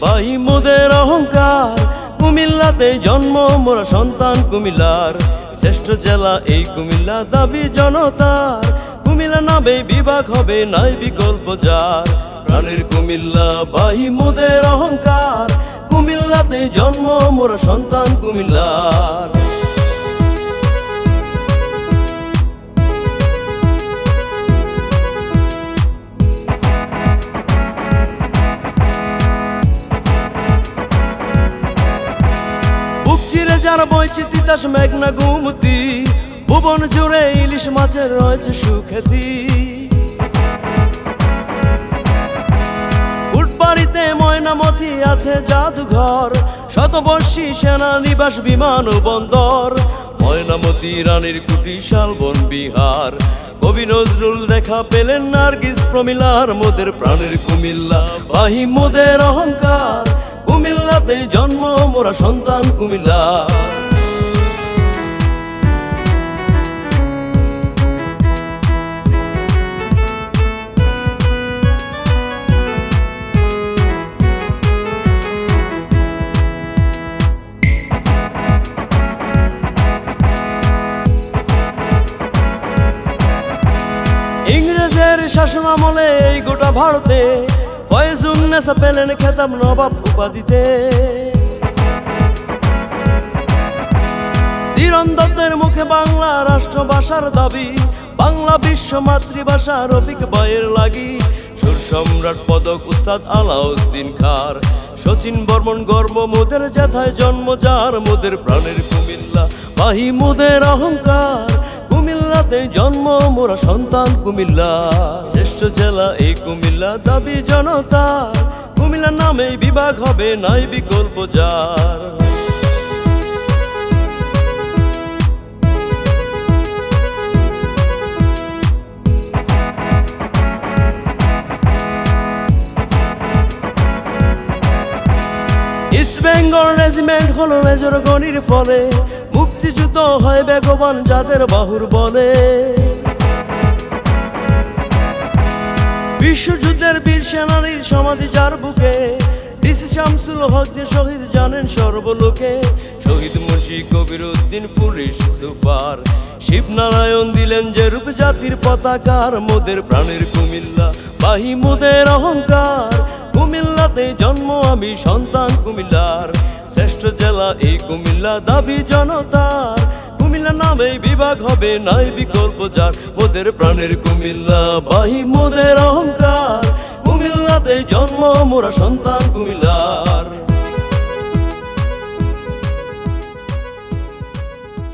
কুমিল্লা মোদের অহংকার। কুমিল্লাতে জন্ম, মোরা সন্তান কুমিল্লার। শ্রেষ্ঠ জেলা এই কুমিল্লা, দাবি জনতার। কুমিল্লা নামে বিভাগ হবে, নাই বিকল্প যার। প্রাণের কুমিল্লা বাহি মোদের অহংকার। কুমিল্লাতে জন্ম, মোরা সন্তান কুমিল্লার। যার বইছে তিতাস মেঘনা গুমতি। ভুবন জুড়ে ইলিশ মাছের রয়েছে সুখ্যাতি। উটবাড়িতে ময়নামতি আছে জাদুঘর। শতবর্ষী সেনা নিবাস বিমান বন্দর। ময়নামতি রানীর কুটি শালবন বিহার। কবি নজরুল দেখা পেলেন নার্গিস প্রমিলার। মোদের প্রাণের কুমিল্লা। বাহি মোদের অহংকার। কুমিল্লাতে জন্ম মোরা সন্তান কুমিল্লা। ইংরেজের শাসন আমলে এই গোটা ভারতে ফয়জুন্নেসা পেলেন খেতাব নবাব উপাধিতে। তীরন্দত্তের মুখে বাংলা রাষ্ট্রভাষার দাবি, বাংলা বিশ্ব মাতৃভাষা রফিক বয়ের লাগি। সুর সম্রাট পদক উস্তাদ আলাউদ্দিন খার শচীন বর্মন গর্ব, মোদের যেথায় জন্ম যার, মোদের প্রাণের কুমিল্লা বাহি মোদের অহংকার। কুমিল্লাতে জন্ম, মোরা সন্তান কুমিল্লা। শ্রেষ্ঠ জেলা এই কুমিল্লা, দাবি জনতা। কুমিল্লা নামে বিভাগ হবে, নাই বিকল্প যার। ইস্ট বেঙ্গল রেজিমেন্ট হলো মেজর গণির ফলে। মুক্তিযুদ্ধ হয় বেগবান যাদের বাহুর বলে। বিশ্বযুদ্ধের বীর সেনানীর সমাধি যার বুকে, ডিসি শামসুল হক যে শহীদ জানেন সর্বলোকে। শহীদ মুন্সি কবির উদ্দিন পুলিশ সুপার শিবনারায়ণ দিলেন যে রূপ জাতির পতাকার, মোদের প্রাণের কুমিল্লা, বাহি মোদের অহংকার। কুমিল্লাতে জন্ম আমি, সন্তান কুমিল্লার। শ্রেষ্ঠ জেলা এই কুমিল্লা দাবি জনতার। কুমিল্লা নামে বিভাগ হবে, নাই বিকল্প যার। মোদের প্রাণের কুমিল্লা, বাহি মোদের অহংকার। কুমিল্লাতে জন্ম, মোরা সন্তান কুমিল্লা।